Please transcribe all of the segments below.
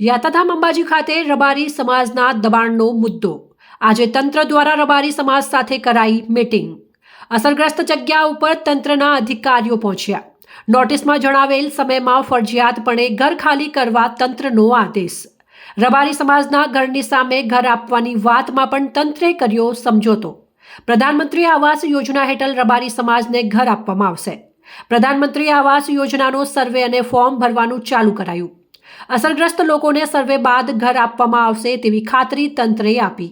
યાતાધામ અંબાજી ખાતે રબારી સમાજના દબાણનો મુદ્દો. આજે તંત્ર દ્વારા રબારી સમાજ સાથે કરાઈ મીટિંગ. અસરગ્રસ્ત જગ્યા ઉપર તંત્રના અધિકારીઓ પહોંચ્યા. નોટિસમાં જણાવેલ સમયમાં ફરજિયાતપણે ઘર ખાલી કરવા તંત્રનો આદેશ. રબારી સમાજના ઘરની સામે ઘર આપવાની વાતમાં પણ તંત્રે કર્યો સમજોતો. પ્રધાનમંત્રી આવાસ યોજના હેઠળ રબારી સમાજને ઘર આપવામાં આવશે. પ્રધાનમંત્રી આવાસ યોજનાનો સર્વે અને ફોર્મ ભરવાનું ચાલુ કરાયું. અસરગ્રસ્ત લોકોને સર્વે બાદ ઘર આપવામાં આવશે તેવી ખાતરી તંત્રે આપી.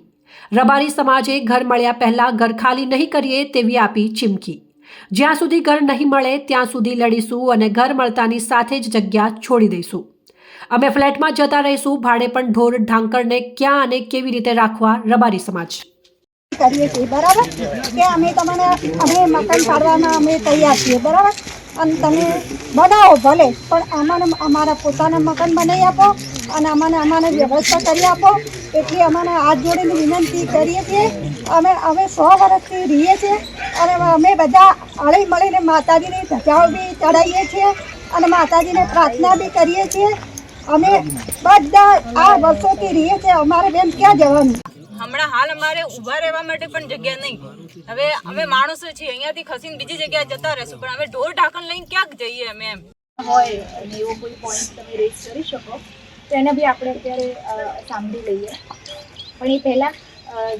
રબારી સમાજે ઘર મળ્યા પહેલા ઘર ખાલી નહીં કરીએ તેવી આપી ચીમકી. જ્યાં સુધી ઘર નહીં મળે ત્યાં સુધી લડીશું અને ઘર મળતાની સાથે જ જગ્યા છોડી દઈશું. અમે ફ્લેટમાં જતા રહીશું, ભાડે પણ ઢોર ઢાંકરને ક્યાં અને કેવી રીતે રાખવા રબારી સમાજ? કરીએ છીએ, બરાબર? કે અમે તમને અમે મકાન પાડવામાં અમે તૈયાર છીએ, બરાબર? અને તમે બનાવો ભલે, પણ અમને અમારા પોતાના મકાન બનાવી આપો અને અમાને અમાને વ્યવસ્થા કરી આપો. એટલી અમાને હાથ જોડીને વિનંતી કરીએ છીએ. અમે અમે સો વર્ષથી રહીએ છીએ અને અમે બધા હળી મળીને માતાજીની ધજાઓ બી ચડાવીએ છીએ અને માતાજીને પ્રાર્થના બી કરીએ છીએ. અમે બધા આ વર્ષોથી રહીએ છીએ. અમારે બેન ક્યાં જવાનું? હમણાં હાલ અમારે ઊભા રહેવા માટે પણ જગ્યા નહીં. હવે અમે માણસો છીએ, અહીંયાથી ખસીને બીજી જગ્યાએ જતા રહેશું. પણ અમે ઢોર ઢાંકણ લઈને ક્યાંક જઈએ અમે એમ. હોય અને એવો કોઈ પોઈન્ટ તમે રેઝ કરી શકો, તો એને બી આપણે અત્યારે સાંભળી લઈએ. પણ એ પહેલાં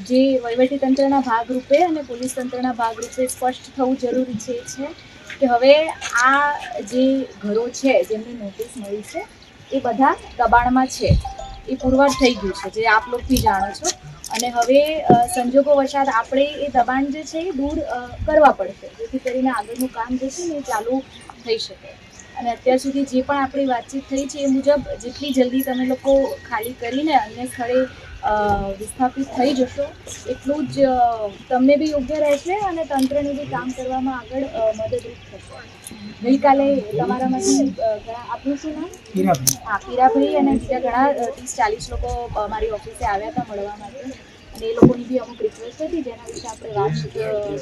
જે વહીવટીતંત્રના ભાગરૂપે અને પોલીસ તંત્રના ભાગરૂપે સ્પષ્ટ થવું જરૂરી છે છે કે હવે આ જે ઘરો છે, જેમની નોટિસ મળી છે, એ બધા દબાણમાં છે. એ પુરવાર થઈ ગયું છે, જે આપ લોકોથી જાણો છો. અને હવે સંજોગો વસાત આપણે એ દબાણ જે છે એ દૂર કરવા પડશે. જેથી કરીને આગળનું કામ જે છે ને એ ચાલુ થઈ શકે. અને અત્યાર સુધી જે પણ આપણી વાતચીત થઈ છે એ મુજબ જેટલી જલ્દી તમે લોકો ખાલી કરીને અન્ય સ્થળે વિસ્થાપિત થઈ જશો. એટલું જ તમને બી યોગ્ય રહેશે અને તંત્રને બી કામ કરવામાં આગળ મદદરૂપ થશે. ગઈકાલે તમારામાંથી ઘણા આપનું શું નામ? હા પીરાભાઈ અને બીજા ઘણા ત્રીસ ચાલીસ લોકો મારી ઓફિસે આવ્યા હતા મળવા માટે. અને એ લોકોની બી અમુક રિક્વેસ્ટ હતી જેના વિશે આપણે વાત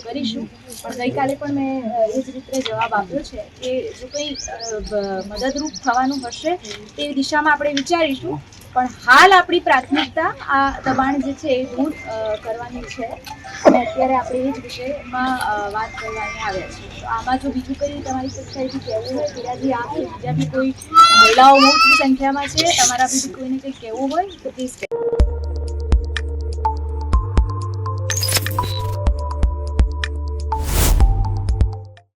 કરીશું. પણ ગઈકાલે પણ મેં એ જ રીતે જવાબ આપ્યો છે કે જો કંઈ મદદરૂપ થવાનું હશે તે દિશામાં આપણે વિચારીશું. પણ હાલ આપણી પ્રાથમિકતા આ દબાણ જે છે એ દૂર કરવાની છે. અને અત્યારે આપણે એ જ વિષયમાં વાત કરવાની આવ્યા છે. તો આમાં જો બીજું કંઈ તમારી કક્ષાએથી કહેવું હોય પીડાજી આપ કે બીજા બી કોઈ મહિલાઓ મોટી સંખ્યામાં છે. તમારા બી કોઈને કંઈ કહેવું હોય તો પ્લીઝ